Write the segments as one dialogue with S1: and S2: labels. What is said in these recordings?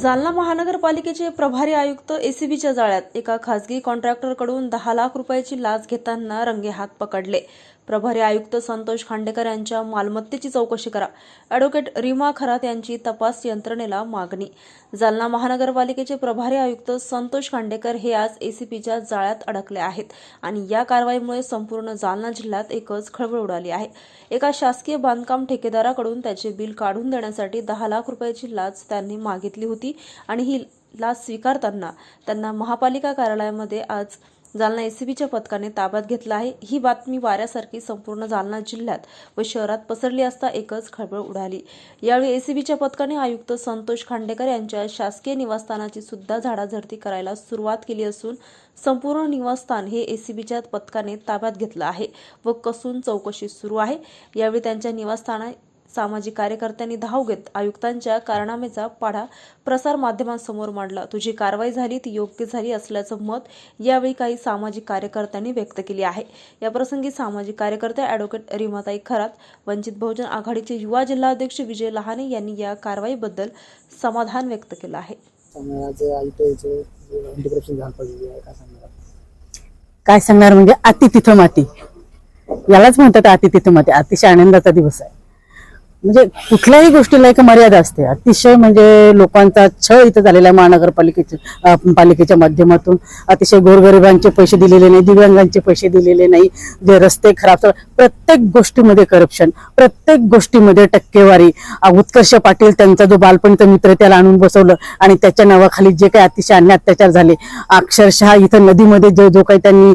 S1: जालना महानगरपालिकेचे प्रभारी आयुक्त एसीबीच्या जाळ्यात एका खासगी कॉन्ट्रॅक्टरकडून दहा लाख रुपयाची लाच घेताना रंगेहात पकडले. प्रभारी आयुक्त संतोष खांडेकर यांच्या मालमत्तेची चौकशी करा. अॅडव्होकेट रीमा खरात यांची तपास यंत्रणेला मागणी. जालना महानगरपालिकेचे प्रभारी आयुक्त संतोष खांडेकर हे आज एसीपीच्या जाळ्यात अडकले आहेत आणि या कारवाईमुळे संपूर्ण जालना जिल्ह्यात एकच खळबळ उडाली आहे. एका शासकीय बांधकाम ठेकेदाराकडून त्याचे बिल काढून देण्यासाठी दहा लाख रुपयाची लाच त्यांनी मागितली होती आणि ही लाच स्वीकारताना त्यांना महापालिका कार्यालयामध्ये आज जालना एसीबीच्या पथकाने ताब्यात घेतला आहे. ही बातमी वाऱ्यासारखी संपूर्ण जालना जिल्ह्यात व शहरात पसरली असता एकच खळबळ उडाली. यावेळी एसीबीच्या पथकाने आयुक्त संतोष खांडेकर यांच्या शासकीय निवासस्थानाची सुद्धा झाडाझडती करायला सुरुवात केली असून संपूर्ण निवासस्थान हे एसीबीच्या पथकाने ताब्यात घेतलं आहे व कसून चौकशी सुरू आहे. यावेळी त्यांच्या निवासस्थाना सामाजिक कार्यकर्त्यांनी धाव घेत आयुक्तांच्या कारनामेचा पाढा प्रसार माध्यमांसमोर मांडला. तुझी कारवाई झाली ती योग्य झाली असल्याचं मत यावेळी काही सामाजिक कार्यकर्त्यांनी व्यक्त केले आहे. याप्रसंगी सामाजिक कार्यकर्त्या ॲडव्होकेट रिमाताई खरात वंचित बहुजन आघाडीचे युवा जिल्हाध्यक्ष विजय लहाने यांनी या कारवाईबद्दल समाधान व्यक्त केलं आहे.
S2: काय सांगणार
S3: म्हणजे अति तिथं माती. यालाच म्हणतात अति तिथं माती. अतिशय आनंदाचा दिवस आहे. म्हणजे कुठल्याही गोष्टीला एक मर्यादा असते. अतिशय म्हणजे लोकांचा छळ इथं झालेला आहे महानगरपालिकेच्या पालिकेच्या माध्यमातून. अतिशय गोरगरिबांचे पैसे दिलेले नाही दिव्यांगांचे पैसे दिलेले नाही. जे रस्ते खराब प्रत्येक गोष्टीमध्ये करप्शन प्रत्येक गोष्टीमध्ये टक्केवारी. उत्कर्ष पाटील त्यांचा जो बालपणीचा मित्र त्याला आणून बसवलं आणि त्याच्या नावाखाली जे काही अतिशय अन्य अत्याचार झाले अक्षरशः इथं नदीमध्ये जो जो काही त्यांनी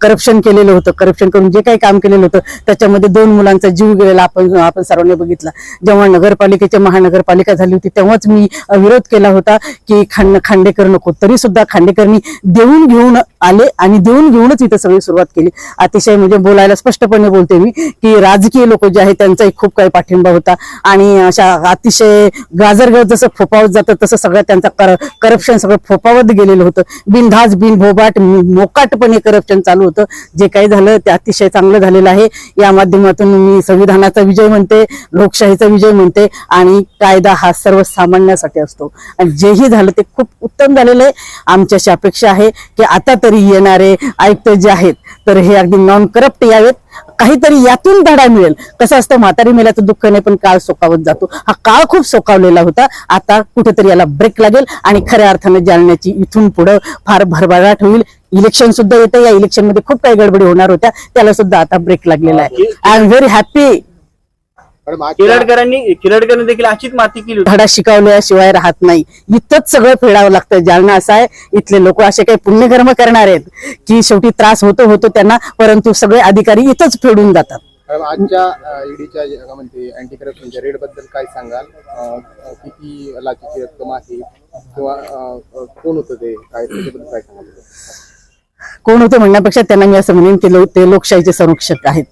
S3: करप्शन केलेलं होतं करप्शन करून जे काही काम केलेलं होतं त्याच्यामध्ये दोन मुलांचा जीव गेलेला आपण आपण सर्वांनी बघितलं. जेव्हा नगरपालिकेची महानगरपालिका झाली होती तेव्हाच मी विरोध केला होता की खांड खांडेकर नको. तरी सुद्धा खांडेकरनी देऊन घेऊन आले आणि देऊन घेऊनच इथं सगळी सुरुवात केली. अतिशय म्हणजे बोलायला स्पष्टपणे बोलते मी की राजकीय लोक जे आहेत त्यांचाही खूप काही पाठिंबा होता. आणि अशा अतिशय गाजरगाव जसं फोपावत जातं तसं सगळं त्यांचा कर करप्शन सगळं फोपावत गेलेलं होतं. बिनधास बिन भोबाट मोकाटपणे करप्शन चालू होतं. जे काही झालं ते अतिशय चांगलं झालेलं आहे. या माध्यमातून मी संविधानाचा विजय म्हणते. लोक लोकशाहीचा विजय म्हणते आणि कायदा हा सर्वसामान्यासाठी असतो. आणि जेही झालं ते खूप उत्तम झालेलं आहे. आमची अशी अपेक्षा आहे की आता तरी येणारे आयुक्त जे आहेत तर हे अगदी नॉन करप्ट यावेत. काहीतरी यातून धडा मिळेल. कसं असतं म्हातारी मेल्याचं दुःख नाही पण काळ सोकावत जातो. हा काळ खूप सोकावलेला होता. आता कुठेतरी याला ब्रेक लागेल आणि खऱ्या अर्थाने जालन्याची इथून पुढं फार भरभराट होईल. इलेक्शन सुद्धा येतं या इलेक्शनमध्ये खूप काही गडबडी होणार होत्या. त्याला सुद्धा आता ब्रेक लागलेला आहे. आय एम व्हेरी हॅपी
S4: किरडकरांनी किरडकरांनी देखील अशीच माती केली
S3: धडा शिकवल्याशिवाय राहत नाही. इथंच सगळं फेडावं लागतं. जालना असं आहे इथले लोक असे काही पुण्यकर्म करणार आहेत की शेवटी त्रास होतो होतो त्यांना परंतु सगळे अधिकारी इथंच फेडून जातात.
S2: आजच्या ईडीच्या काय म्हणते अँटी करप्शनच्या रेटबद्दल काय सांगाल किती लाचीची रक्कम आहे? किंवा कोण होतं ते? काय त्याच्याबद्दल काय सांगाल?
S3: कोण होते म्हणण्यापेक्षा त्यांना मी असं म्हणेन की लो- ते लोकशाहीचे संरक्षक आहेत.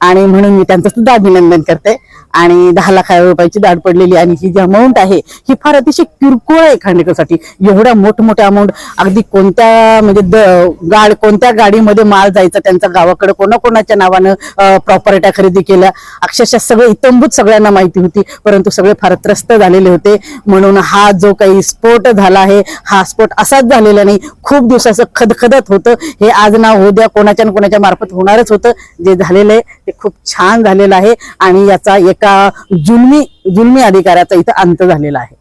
S3: आणि म्हणून मी त्यांचं सुद्धा अभिनंदन करते. आणि दहा लाख रुपयाची दाढ पडलेली आणि ही जी अमाऊंट आहे ही फार अतिशय किरकोळ आहे खांडेकरसाठी एवढ्या मोठमोठ्या अमाऊंट अगदी कोणत्या म्हणजे द- गाड कोणत्या गाडीमध्ये माल जायचा त्यांचा गावाकडे कोणाकोणाच्या नावानं प्रॉपर्ट्या खरेदी केल्या. अक्षरशः सगळे इतंभूत सगळ्यांना माहिती होती परंतु सगळे फार त्रस्त झालेले होते. म्हणून हा जो काही स्फोट झाला आहे हा स्फोट असाच झालेला नाही. खूप दिवसाचं खदखदत होतं. हे आज ना हो द्या कोणाच्या ना कोणाच्या मार्फत होणारच होतं. जे झालेलं आहे ते खूप छान झालेलं आहे. आणि याचा एका जुलमी जुलमी अधिकाऱ्याचा इथं अंत झालेला आहे.